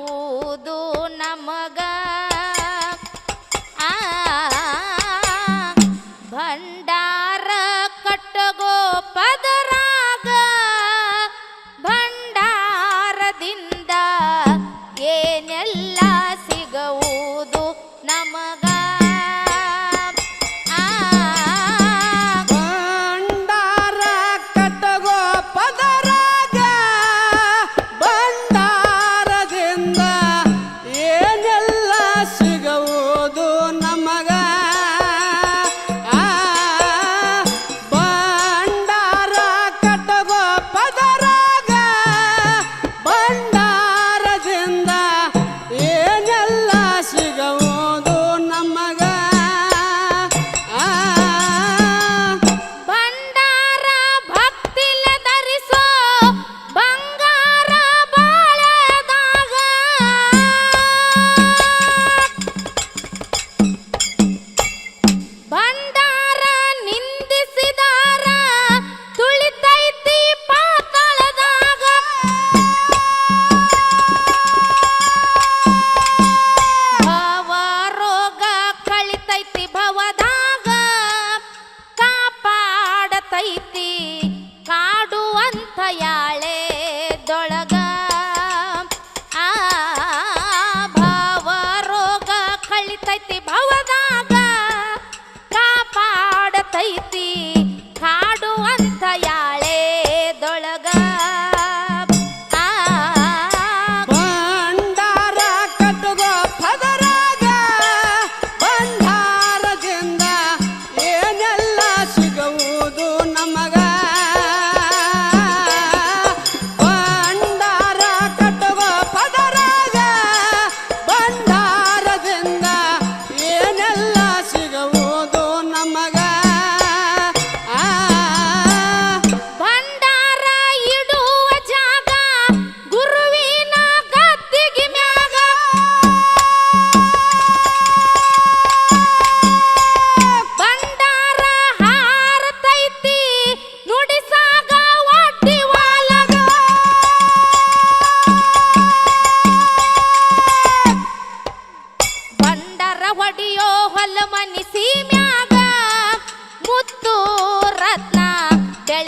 ನಾವು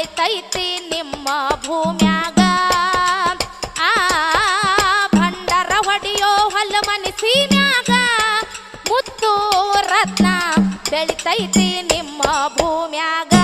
ಬೆಳಿತೈತಿ ನಿಮ್ಮ ಭೂಮ್ಯಾಗ. ಆ ಭಂಡಾರ ಹೊಡೆಯೋ ಹೊಲ ಮನಸ್ಸಿನ್ಯಾಗ ಮುತ್ತು ರತ್ನ ಬೆಳಿತೈತಿ ನಿಮ್ಮ ಭೂಮ್ಯಾಗ.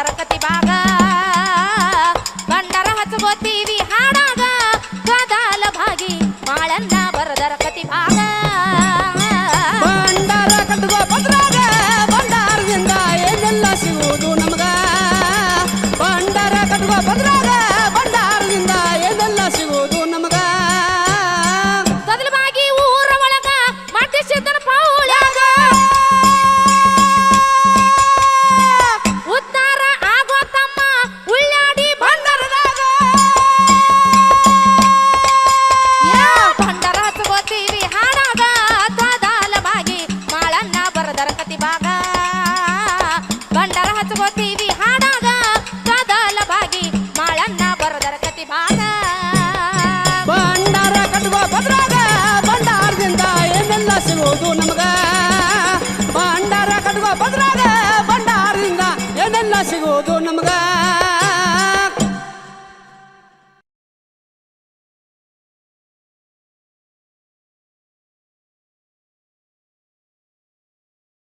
masyarakat di ಹಾಡ್ಕೋತೀವಿ ಬಾಗಿ ಮಾಳನ್ನ ಬರದರ ಕತಿ ಬದ್ರಾಗ ಸಿಗುವುದು ಕಟ್ಟುವ ಬದ್ರಾಗ ಏನೆಲ್ಲ ಸಿಗುವುದು ನಮಗ?